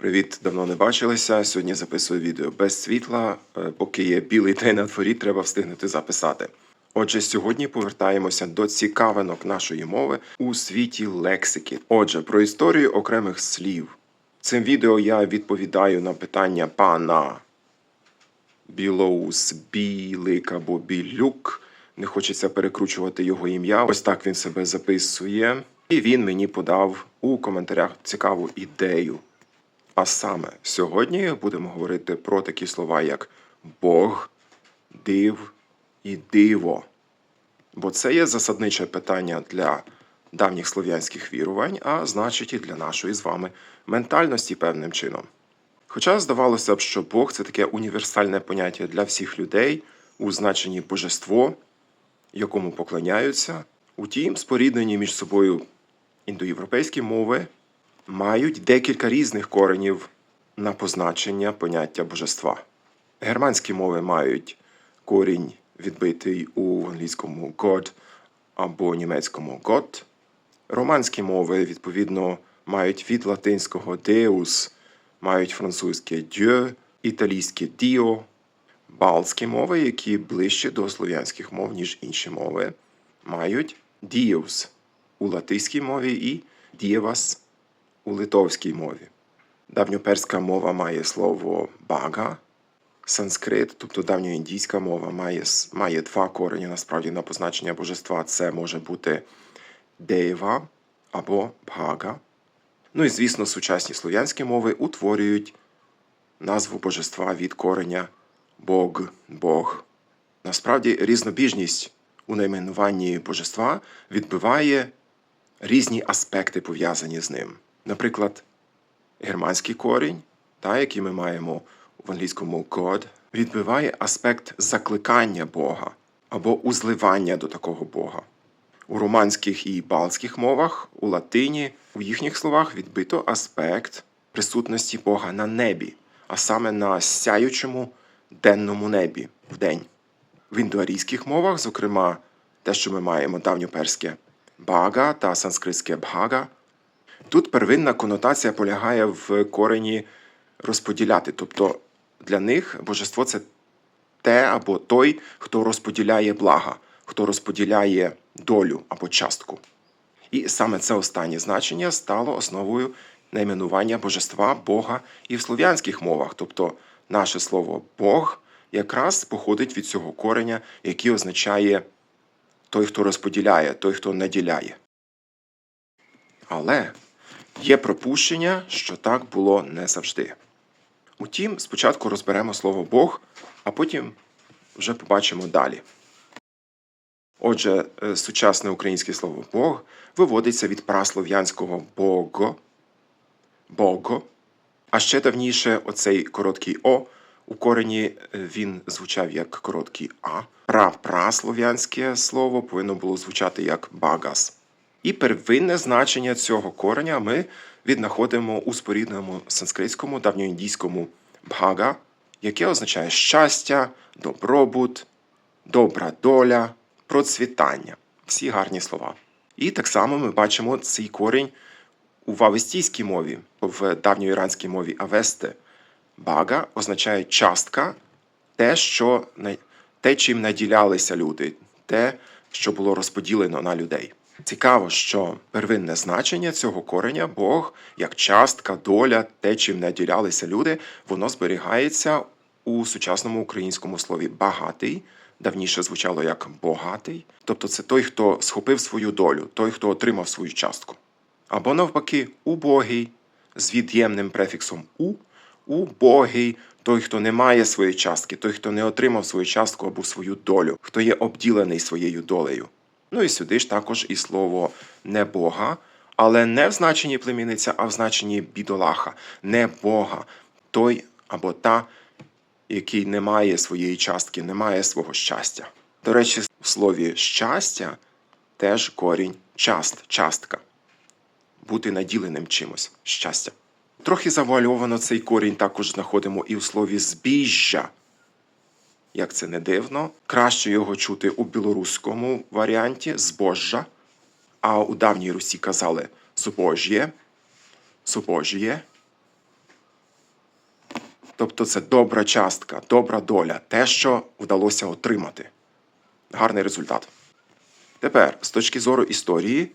Привіт, давно не бачилися. Сьогодні записую відео без світла. Е, Поки є білий день на дворі, треба встигнути записати. Отже, сьогодні повертаємося до цікавинок нашої мови у світі лексики. Отже, про історію окремих слів. Цим відео я відповідаю на питання пана Білоус Білик або Білюк. Не хочеться перекручувати його ім'я. Ось так він себе записує. І він мені подав у коментарях цікаву ідею. А саме сьогодні будемо говорити про такі слова, як Бог, див і диво. Бо це є засадниче питання для давніх слов'янських вірувань, а значить і для нашої з вами ментальності певним чином. Хоча здавалося б, що Бог це таке універсальне поняття для всіх людей у значенні божество, якому поклоняються, утім, споріднені між собою індоєвропейські мови мають декілька різних коренів на позначення поняття божества. Германські мови мають корінь відбитий у англійському God або німецькому Gott. Романські мови, відповідно, мають від латинського Deus, мають французьке Dieu, італійське Dio, балтські мови, які ближче до слов'янських мов, ніж інші мови, мають Dievs у латиській мові і Dievas у литовській мові. Давньоперська мова має слово бага. Санскрит, тобто давньоіндійська мова, має, має два корені насправді на позначення божества. Це може бути дева або бхага. Ну і, звісно, сучасні слов'янські мови утворюють назву божества від кореня Бог, Бог. Насправді, різнобіжність у найменуванні божества відбиває різні аспекти, пов'язані з ним. Наприклад, германський корінь, та, який ми маємо в англійському God, відбиває аспект закликання Бога або узливання до такого Бога. У романських і балтських мовах, у латині, у їхніх словах відбито аспект присутності Бога на небі, а саме на сяючому денному небі в день. В індоарійських мовах, зокрема, те, що ми маємо давньоперське бага та санскритське бхага, Тут первинна конотація полягає в корені розподіляти. Тобто для них божество це те або той, хто розподіляє блага, хто розподіляє долю або частку. І саме це останнє значення стало основою найменування божества Бога і в слов'янських мовах. Тобто наше слово Бог якраз походить від цього кореня, який означає той, хто розподіляє, той, хто наділяє. Але є припущення, що так було не завжди. Утім, спочатку розберемо слово Бог, а потім вже побачимо далі. Отже, е, сучасне українське слово Бог виводиться від праслов'янського бого, бого, а ще давніше оцей короткий О у корені е, він звучав як короткий А. Пра-праслов'янське слово повинно було звучати як багас. І первинне значення цього кореня ми віднаходимо у спорідненому санскритському давньоіндійському бхага, яке означає щастя, добробут, добра доля, процвітання. Всі гарні слова. І так само ми бачимо цей корінь у авестійській мові, в давньоіранській мові авесте. Бага означає частка, те, що те, чим наділялися люди, те, що було розподілено на людей. Цікаво, що первинне значення цього кореня Бог як частка, доля, те, чим наділялися люди, воно зберігається у сучасному українському слові багатий. Давніше звучало як богатий, тобто це той, хто схопив свою долю, той, хто отримав свою частку. Або навпаки, убогий з від'ємним префіксом у, убогий той, хто не має своєї частки, той, хто не отримав свою частку або свою долю, хто є обділений своєю долею. Ну і сюди ж також і слово не Бога, але не в значенні племінниця, а в значенні бідолаха, не Бога, той або та, який не має своєї частки, не має свого щастя. До речі, в слові щастя теж корінь част, частка бути наділеним чимось щастя. Трохи завуальовано цей корінь також знаходимо і в слові збіжжя. Як це не дивно, краще його чути у білоруському варіанті збожжя, а у давній Русі казали збожє, збожє. Тобто це добра частка, добра доля, те, що вдалося отримати. Гарний результат. Тепер, з точки зору історії,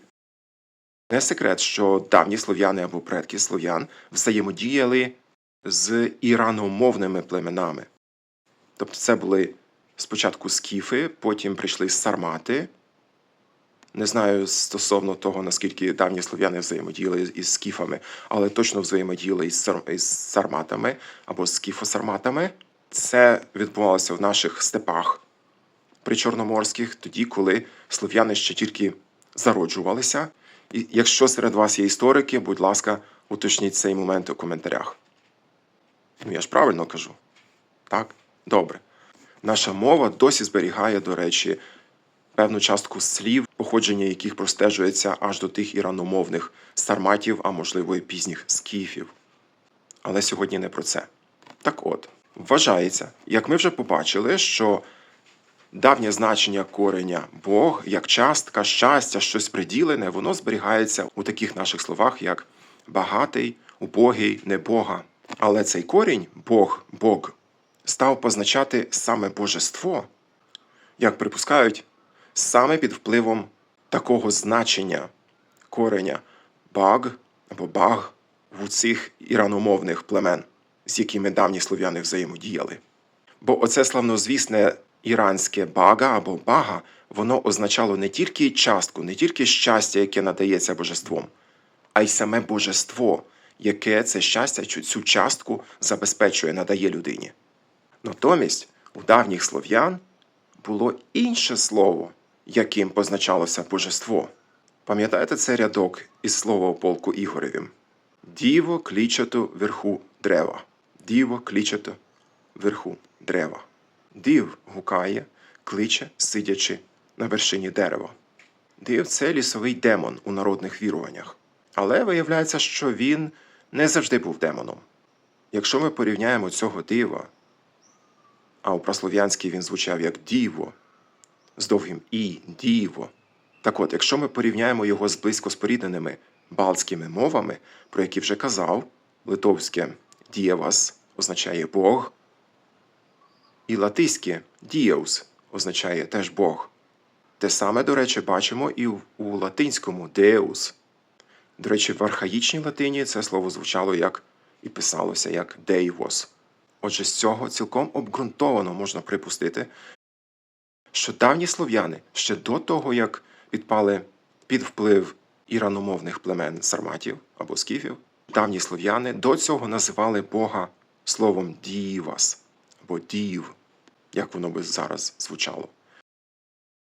не секрет, що давні слов'яни або предки слов'ян взаємодіяли з іраномовними племенами. Тобто це були спочатку скіфи, потім прийшли сармати. Не знаю стосовно того, наскільки давні слов'яни взаємодіяли із скіфами, але точно взаємодіяли із, сар... із сарматами або скіфосарматами. Це відбувалося в наших степах причорноморських, тоді, коли слов'яни ще тільки зароджувалися. І якщо серед вас є історики, будь ласка, уточніть цей момент у коментарях. Ну, я ж правильно кажу. Так? Добре. Наша мова досі зберігає, до речі, певну частку слів, походження яких простежується аж до тих іраномовних сарматів, а можливо і пізніх скіфів. Але сьогодні не про це. Так от, вважається, як ми вже побачили, що давнє значення кореня Бог як частка, щастя, щось приділене, воно зберігається у таких наших словах, як багатий, убогий, небога. Але цей корінь Бог, Бог, став позначати саме божество, як припускають, саме під впливом такого значення кореня баг або баг в цих іраномовних племен, з якими давні слов'яни взаємодіяли. Бо оце славнозвісне іранське бага або бага, воно означало не тільки частку, не тільки щастя, яке надається божеством, а й саме божество, яке це щастя, цю- частку забезпечує, надає людині. Натомість у давніх слов'ян було інше слово, яким позначалося божество. Пам'ятаєте цей рядок із слова у полку Ігоревім? Діво клічето верху дерева. Діво клічето верху дерева. Див гукає, кличе, сидячи на вершині дерева. Див це лісовий демон у народних віруваннях. Але виявляється, що він не завжди був демоном. Якщо ми порівняємо цього дива, а у праслов'янській він звучав як діво, з довгим і діво. Так от, якщо ми порівняємо його з близько спорідненими балтськими мовами, про які вже казав, литовське дієвас означає Бог, і латиське дієус означає теж Бог. Те саме, до речі, бачимо і у латинському деус. До речі, в архаїчній латині це слово звучало як і писалося як дейвос. Отже, з цього цілком обґрунтовано можна припустити, що давні слов'яни ще до того, як підпали під вплив іраномовних племен сарматів або скіфів, давні слов'яни до цього називали Бога словом дівас або дів, як воно би зараз звучало.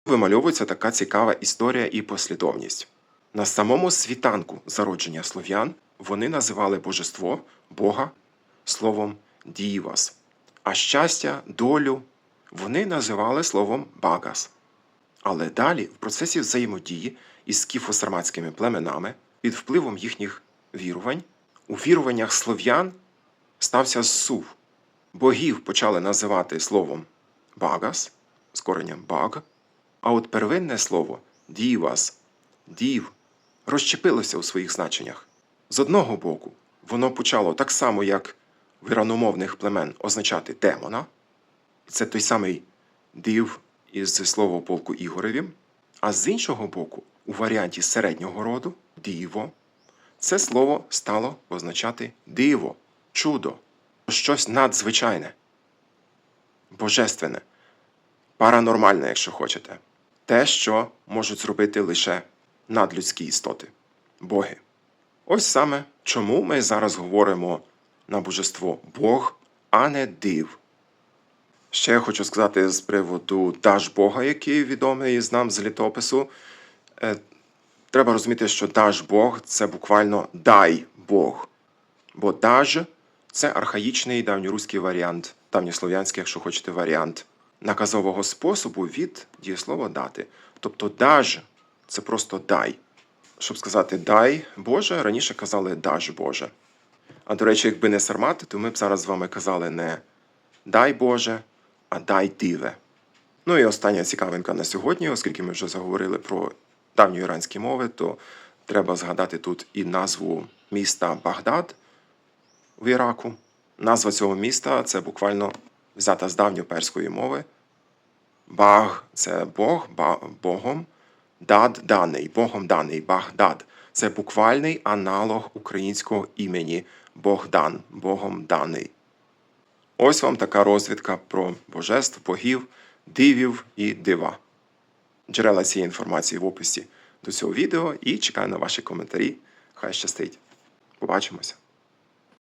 Вимальовується така цікава історія і послідовність. На самому світанку зародження слов'ян вони називали божество Бога словом дівас, а щастя, долю вони називали словом багас. Але далі, в процесі взаємодії із скіфосарматськими племенами, під впливом їхніх вірувань, у віруваннях слов'ян стався зсув. Богів почали називати словом багас з коренням баг, а от первинне слово дівас, дів розщепилося у своїх значеннях. З одного боку, воно почало так само, як іраномовних племен означати демона, це той самий див із слова полку Ігоревім, а з іншого боку, у варіанті середнього роду діво, це слово стало означати диво, чудо, щось надзвичайне, божественне, паранормальне, якщо хочете, те, що можуть зробити лише надлюдські істоти, боги. Ось саме чому ми зараз говоримо на божество Бог, а не див. Ще я хочу сказати з приводу Даж Бога, який відомий з нам з літопису. Е, Треба розуміти, що Даж Бог це буквально дай Бог. Бо Даж це архаїчний давньоруський варіант, давньослов'янський, якщо хочете, варіант наказового способу від дієслова дати. Тобто Даж це просто дай. Щоб сказати дай Боже, раніше казали Даж Боже. А до речі, якби не сармати, то ми б зараз з вами казали не дай Боже, а дай диве. Ну і остання цікавинка на сьогодні, оскільки ми вже заговорили про давні іранські мови, то треба згадати тут і назву міста Багдад в Іраку. Назва цього міста це буквально взята з давньоперської мови. Баг це Бог, ба, Богом, дад даний, Богом даний, Багдад. Це буквальний аналог українського імені Богдан, Богом даний. Ось вам така розвідка про божеств, богів, дивів і дива. Джерела цієї інформації в описі до цього відео і чекаю на ваші коментарі. Хай щастить. Побачимося!